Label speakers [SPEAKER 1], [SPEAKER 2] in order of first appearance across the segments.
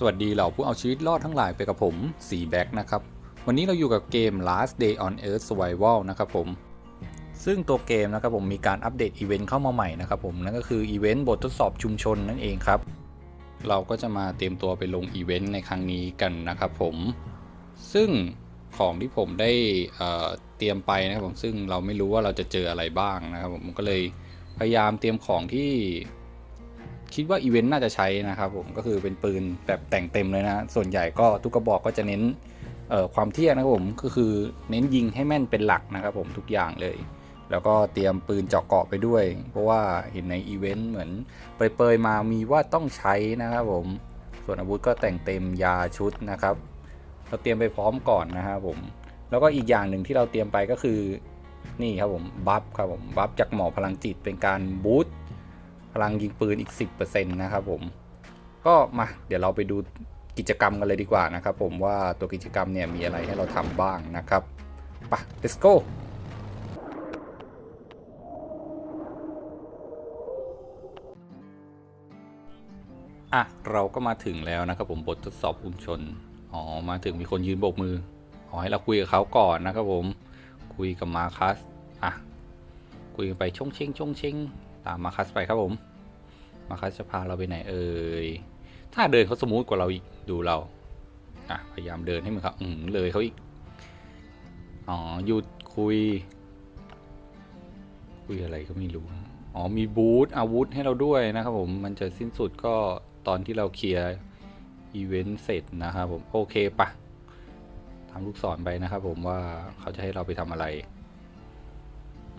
[SPEAKER 1] สวัสดีเหล่าผู้เอาชีวิตรอดทั้งหลายไปกับผมสีแบ็กนะครับ วันนี้เราอยู่กับเกม Last Day on Earth Survival นะครับผม ซึ่งตัวเกมนะครับผมมีการอัปเดตอีเวนต์เข้ามาใหม่นะครับผม นั่นก็คืออีเวนต์บททดสอบชุมชนนั่นเองครับ เราก็จะมาเตรียมตัวไปลงอีเวนต์ในครั้งนี้กันนะครับผม ซึ่งของที่ผมได้เเตรียมไปนะครับผม ซึ่งเราไม่รู้ว่าเราจะเจออะไรบ้างนะครับผมก็เลยพยายามเตรียมของที่ คิดว่าอีเวนต์น่าจะใช้นะครับผมก็คือเป็นปืนแบบแต่งเต็มเลยนะ ส่วนใหญ่ก็ทุกกระบอกก็จะเน้นความเที่ยงนะครับผมก็คือเน้นยิงให้แม่นเป็นหลักนะครับผมทุกอย่างเลย แล้วก็เตรียมปืนเจาะเกาะไปด้วย เพราะว่าเห็นในอีเวนต์เหมือนเปยๆมามีว่าต้องใช้นะครับผมส่วนอาวุธก็แต่งเต็มยาชุดนะครับ เราเตรียมไปพร้อมก่อนนะครับผมแล้วก็อีกอย่างหนึ่งที่เราเตรียมไปก็คือนี่ครับผมบัฟครับผมบัฟจากหมอพลังจิตเป็นการบูสต์ พลังยิงปืนอีก 10%นะครับผม ก็มาเดี๋ยวเราไปดูกิจกรรมกันเลยดีกว่านะครับผมว่าตัวกิจกรรมเนี่ยมีอะไรให้เราทำบ้างนะครับไป let's go อะ เราก็มาถึงแล้วนะครับผมบททดสอบอุมชน อ๋อ มาถึงมีคนยืนโบกมือ ขอให้เราคุยกับเขาก่อนนะครับผม คุยกับมาคัส อะ คุยไปชงเชงชงเชง ตามมาคัสไปครับผม มาคัสจะพาเราไปไหนเอ่ย ถ้าเดินเขาสมูทกว่าเราอีก ดูเรา อะ พยายามเดินให้มันครับ อืมเลยเขาอีก อ๋อหยุดคุย คุยอะไรก็ไม่รู้ อ๋อ มีบูธอาวุธให้เราด้วยนะครับผม มันจะสิ้นสุดก็ตอนที่เราเคลียร์อีเวนต์เสร็จนะครับผม โอเคปะทำลูกศรไปนะครับผมว่าเขาจะให้เราไปทำอะไร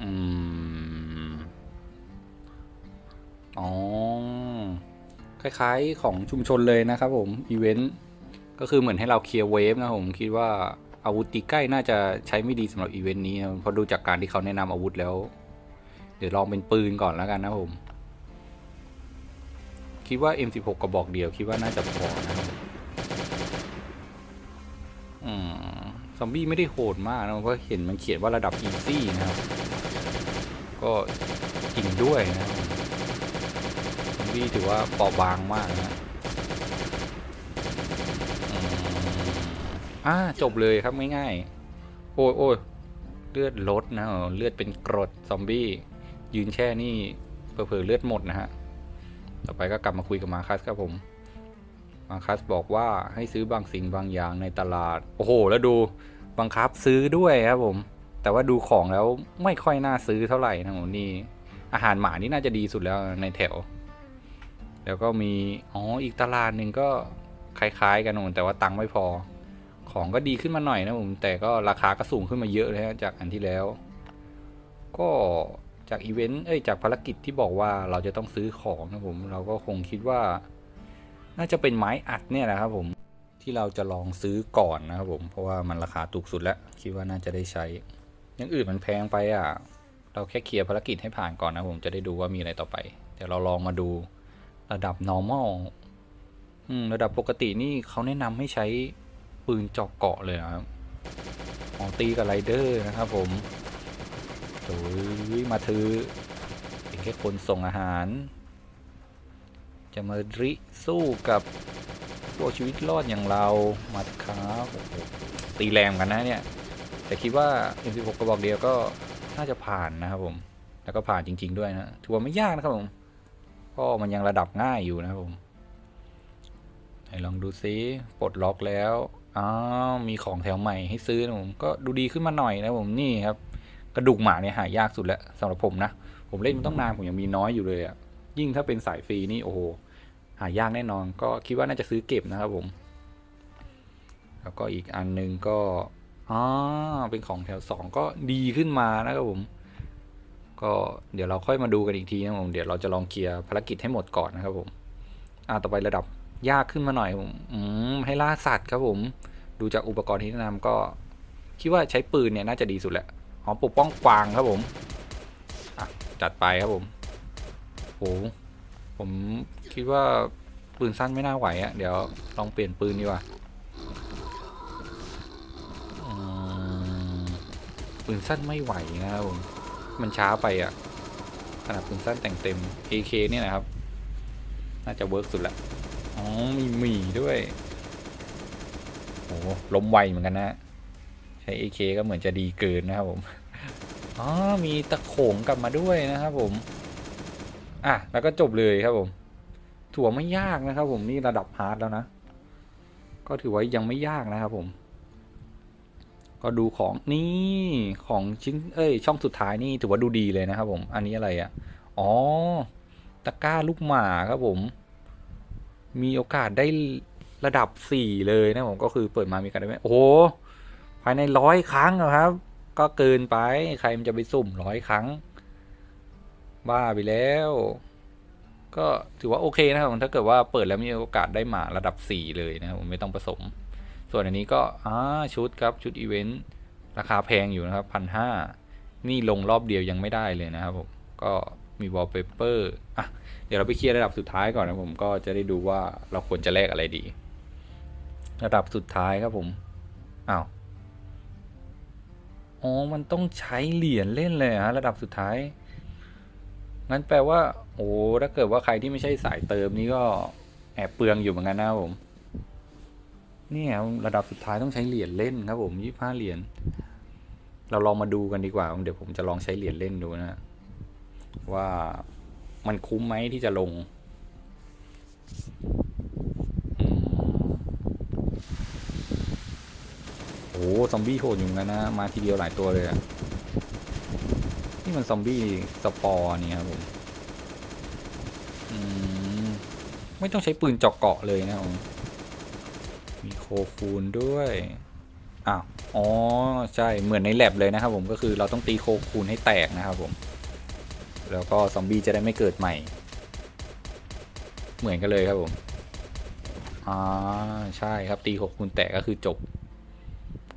[SPEAKER 1] อืม อ๋อ คล้ายๆของชุมชนเลยนะครับผม อีเวนต์ ก็คือเหมือนให้เราเคลียร์เวฟนะผม คิดว่าอาวุธตีใกล้น่าจะใช้ไม่ดีสำหรับอีเวนต์นี้เพราะดูจากการที่เขาแนะนำอาวุธแล้ว เดี๋ยวลองเป็นปืนก่อนแล้วกันนะผม คิดว่า M16 กระบอกเดียว คิดว่าน่าจะพอนะอืมซอมบี้ไม่ได้โหดมากนะเพราะเห็นมันเขียนว่าระดับ easy นะครับ ก็จริงด้วยนะ ครับซอมบี้ถือว่าเบาบางมากนะอ่าจบเลยครับง่ายๆโอ้ยโอ้ยเลือดลดนะเลือดเป็นกรดซอมบี้ ยืนแช่นี่เผลอๆเลือดหมดนะฮะ ต่อไปก็กลับมาคุยกับมาคัสครับผม มาคัสบอกว่าให้ซื้อบางสิ่งบางอย่างในตลาด โอ้โห แล้วดูบังคับซื้อด้วยครับผม แต่ว่าดูของแล้วไม่ค่อยน่าซื้อเท่าไหร่นะผมนี่อาหารหมานี่น่าจะดีสุดแล้วในแถว แล้วก็มีอ๋ออีกตลาดหนึ่งก็คล้ายๆ กันนะผมแต่ว่าตังค์ไม่พอ ของก็ดีขึ้นมาหน่อยนะผมแต่ก็ราคาก็สูงขึ้นมาเยอะเลยฮะจากอันที่แล้ว ก็จากอีเวนต์เอ้ยจากภารกิจที่บอกว่าเราจะต้องซื้อของนะผมเราก็คงคิดว่า น่าจะเป็นไม้อัดเนี่ยแหละครับผมที่เราจะลองซื้อก่อนนะครับผมเพราะว่ามันราคาถูกสุดแล้วคิดว่าน่าจะได้ใช้อย่างอื่นมันแพงไปอะ เราแค่เคลียร์ภารกิจให้ผ่านก่อนนะผมจะได้ดูว่ามีอะไรต่อไป เดี๋ยวเราลองมาดู ระดับ normal ระดับปกตินี่เขาแนะนำให้ใช้ปืนเจาะเกาะเลยนะครับออตีกับไรเดอร์นะครับผมโอ้ยมาถือเป็นแค่คนส่งอาหาร จะมาริสู้กับพวกชีวิตรอดอย่างเรา มาครับตีแรงเหมือนกันนะเนี่ย แต่คิดว่า M16 กระบอกเดียวก็น่าจะผ่านนะครับผม แล้วก็ผ่านจริง ๆ ด้วยนะ ถือว่าไม่ยากนะครับผม ก็มันยังระดับง่ายอยู่นะครับผมไหนลองดูซิปลดล็อกแล้วอ้าวมีของแถวใหม่ให้ซื้อนะผมก็ดูดีขึ้นมาหน่อยนะผมนี่ครับ กระดูกหมาเนี่ยหายากสุดแล้วสำหรับผมนะผมเล่นมาต้องนานผมยังมีน้อยอยู่เลยอะ่ะยิ่งถ้าเป็นสายฟรีนี่โอ้โหหายากแน่นอน ก็คิดว่าน่าจะซื้อเก็บนะครับผม แล้วก็อีกอันหนึงก็อ๋อเป็นของแถวสองก็ดีขึ้นมานะครับผม ก็เดี๋ยวเราค่อยมาดูกันอีกทีนะผมเดี๋ยวเราจะลองเคลียร์ภารกิจให้หมดก่อนนะครับผมอ่าต่อไประดับยากขึ้นมาหน่อยผมอืมให้ล่าสัตว์ครับผม ดูจากอุปกรณ์ที่แนะนำก็ คิดว่าใช้ปืนเนี่ยน่าจะดีสุดแหละอ๋อปกป้องกวางครับผมอะจัดไปครับผมโหผมคิดว่าปืนสั้นไม่น่าไหวอะ่ะเดี๋ยวลองเปลี่ยนปืนดีกว่าปืนสั้นไม่ไหวนะครับผม มันช้าไปอะ่ะขนาดปืนสั้นแต่งเต็ม AK เนี่ยนะครับ น่าจะเวิร์กสุดละอ๋อมีหมีด้วยโอ้ล้มไวเหมือนกันนะใช้ AK ก็เหมือนจะดีเกินนะครับผมอ๋อมีตะโขงกลับมาด้วยนะครับผมอะแล้วก็จบเลยครับผมถือว่าไม่ยากนะครับผมนี่ระดับฮาร์ดแล้วนะ ก็ถือว่ายังไม่ยากนะครับผม ก็ดูของนี่ของชิ้นเอ้ย ช่องสุดท้ายนี่ถือว่าดูดีเลยนะครับผม อันนี้อะไรอะ่ะ อ๋อ ตะกร้าลูกหมาครับผม มีโอกาสได้ระดับสี่เลยนะผมก็คือเปิดมามีการได้ไหมโอ้โหภายในร้อยครั้งครับ ก็เกินไปใครมันจะไปสุ่มร้อยครั้ง บ้าไปแล้ว ก็ถือว่าโอเคนะครับผมถ้าเกิดว่าเปิดแล้วมีโอกาสได้หมาระดับสี่เลยนะครับผมไม่ต้องผสม ส่วนอันนี้ก็อ่าชุดครับชุดอีเวนต์ราคาแพงอยู่นะครับพันห้านี่ลงรอบเดียวยังไม่ได้เลยนะครับผมก็มีวอลเปเปอร์อะเดี๋ยวเราไปเคลียร์ระดับสุดท้ายก่อนนะผมก็จะได้ดูว่าเราควรจะแลกอะไรดี ระดับสุดท้ายครับผมอ้าวอ๋อมันต้องใช้เหรียญเล่นเลยฮะระดับสุดท้ายงั้นแปลว่า โอ้ถ้าเกิดว่าใครที่ไม่ใช่สายเติมนี่ก็แอบเปลืองอยู่เหมือนกันนะผม เนี่ยระดับสุดท้ายต้องใช้เหรียญเล่นครับผมยี่ห้าเหรียญเราลองมาดูกันดีกว่า เดี๋ยวผมจะลองใช้เหรียญเล่นดูนะว่ามันคุ้มไหมที่จะลงอืมโอ้ซอมบี้โหดอยู่นกันนะ มาทีเดียวหลายตัวเลยอะนี่มันซอมบี้สปอร์นี่ครับผมไม่ต้องใช้ปืนเจาะเกาะเลยนะครับผม คฟูนด้วยอ้าวอ๋อ ใช่ เหมือนในแลบเลยนะครับผม ก็คือเราต้องตีโคคูนให้แตกนะครับผม แล้วก็ซอมบี้จะได้ไม่เกิดใหม่ เหมือนกันเลยครับผม อ่า ใช่ครับ ตีหกคูณแตกก็คือจบ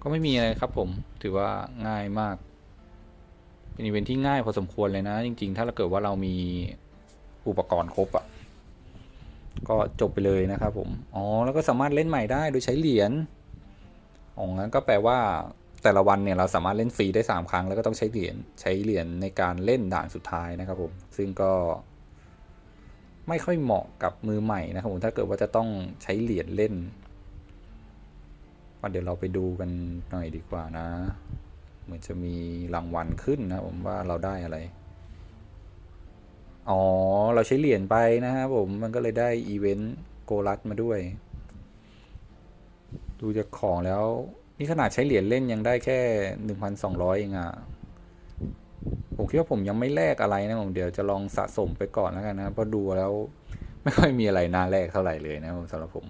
[SPEAKER 1] ก็ไม่มีอะไรครับผม ถือว่าง่ายมาก เป็นอีเวนท์ที่ง่ายพอสมควรเลยนะ จริง ๆ ถ้าเราเกิดว่าเรามีอุปกรณ์ครบอะ ก็จบไปเลยนะครับผม อ๋อ แล้วก็สามารถเล่นใหม่ได้โดยใช้เหรียญ อ๋อ งั้นก็แปลว่าแต่ละวันเนี่ยเราสามารถเล่นฟรีได้ 3 ครั้งแล้วก็ต้องใช้เหรียญใช้เหรียญในการเล่นด่านสุดท้ายนะครับผม ซึ่งก็ไม่ค่อยเหมาะกับมือใหม่นะครับผมถ้าเกิดว่าจะต้องใช้เหรียญเล่นว่าเดี๋ยวเราไปดูกันหน่อยดีกว่านะ เหมือนจะมีรางวัลขึ้นนะผมว่าเราได้อะไร อ๋อ เราใช้เหรียญไปนะครับผม มันก็เลยได้อีเวนต์โกลัสมาด้วย ดูจากของแล้ว นี่ขนาดใช้เหรียญเล่นยังได้แค่หนึ่งพันสองร้อยเองอะผมคิดว่าผมยังไม่แลกอะไรนะผมเดี๋ยวจะลองสะสมไปก่อนแล้วกันนะเพราะดูแล้วไม่ค่อยมีอะไรน่าแลกเท่าไหร่เลยนะสำหรับผม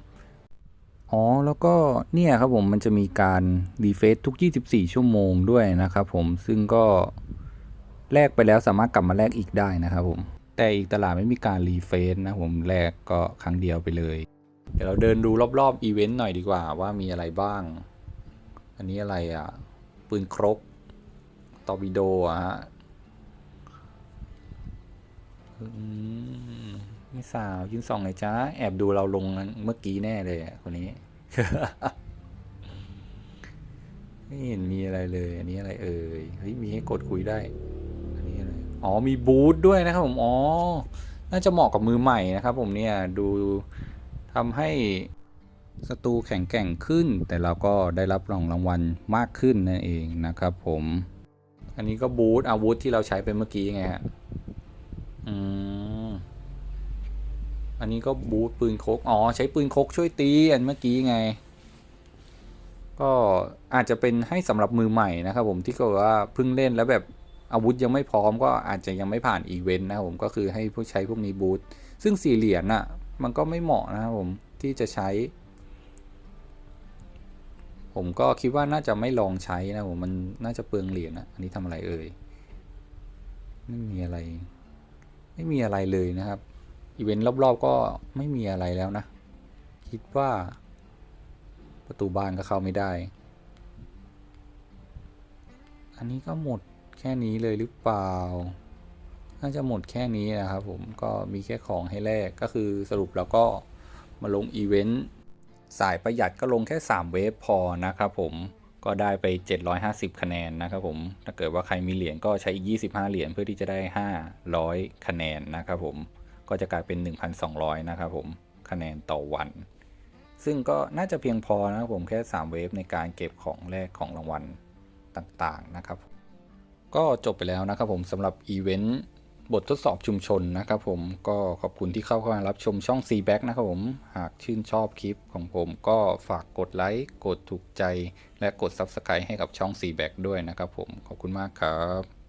[SPEAKER 1] อ๋อ แล้วก็เนี่ยครับผมมันจะมีการรีเฟซทุก 24 ชั่วโมงด้วยนะครับผม ซึ่งก็แลกไปแล้วสามารถกลับมาแลกอีกได้นะครับผม แต่อีกตลาดไม่มีการรีเฟซนะผมแลกก็ครั้งเดียวไปเลย เดี๋ยวเราเดินดูรอบๆอีเวนต์หน่อยดีกว่าว่ามีอะไรบ้าง อันนี้อะไรอะ ปืนครกตอร์ปิโดอะฮะอไม่สาวยืนส่องเลยจ้าแอบดูเราลงเมื่อกี้แน่เลยคนนี้ไม่เห็นมีอะไรเลย อันนี้อะไรเอ่ยเฮ้ยมีให้กดคุยได้ อ๋อมีบูธด้วยนะครับผมอ๋อน่าจะเหมาะกับมือใหม่นะครับ ผมเนี่ยดูทำให้ศัตรูแข็งแกร่งขึ้น แต่เราก็ได้รับรางรางวัลมากขึ้นนั่นเองนะครับ ผม อันนี้ก็บูธอาวุธที่เราใช้ไปเมื่อกี้ไงฮะอืมอันนี้ก็บูทปืนคกอ๋อใช้ปืนคกช่วยตีอันเมื่อกี้ไง ก็อาจจะเป็นให้สำหรับมือใหม่นะครับ ผมที่ก็ว่าเพิ่งเล่นแล้วแบบ อาวุธยังไม่พร้อมก็อาจจะยังไม่ผ่านอีเวนต์นะผมก็คือให้ผู้ใช้พวกนี้บูทซึ่งสี่เหรียญน่ะมันก็ไม่เหมาะนะครับผมที่จะใช้ ผมก็คิดว่าน่าจะไม่ลองใช้นะผมมันน่าจะเปลืองเหรียญนะอันนี้ทำอะไรเอ่ยไม่มีอะไร ไม่มีอะไรเลยนะครับอีเวนต์รอบๆก็ไม่มีอะไรแล้วนะ คิดว่า ประตูบ้านก็เข้าไม่ได้ อันนี้ก็หมด แค่นี้เลยหรือเปล่า น่าจะหมดแค่นี้นะครับผมก็มีแค่ของให้แลกก็คือสรุปแล้วก็มาลงอีเวนต์สายประหยัดก็ลงแค่ 3 เวฟพอนะครับผมก็ได้ไป 750 คะแนนนะครับผมถ้าเกิดว่าใครมีเหรียญก็ใช้อีก 25 เหรียญเพื่อที่จะได้ 500 คะแนนนะครับผมก็จะกลายเป็น 1,200 นะครับผมคะแนนต่อวัน ซึ่งก็น่าจะเพียงพอนะครับผมแค่ 3 เวฟในการเก็บของแรกของรางวัลต่างๆนะครับ ก็จบไปแล้วนะครับผมสำหรับอีเวนต์บททดสอบชุมชนนะครับผมก็ขอบคุณที่เข้ามารับชมช่อง c b a c k นะครับผม หากชื่นชอบคลิปของผมก็ฝากกดไลค์กดถูกใจ และกด Subscribe ให้กับช่อง c b a c k ด้วยนะครับผมขอบคุณมากครับ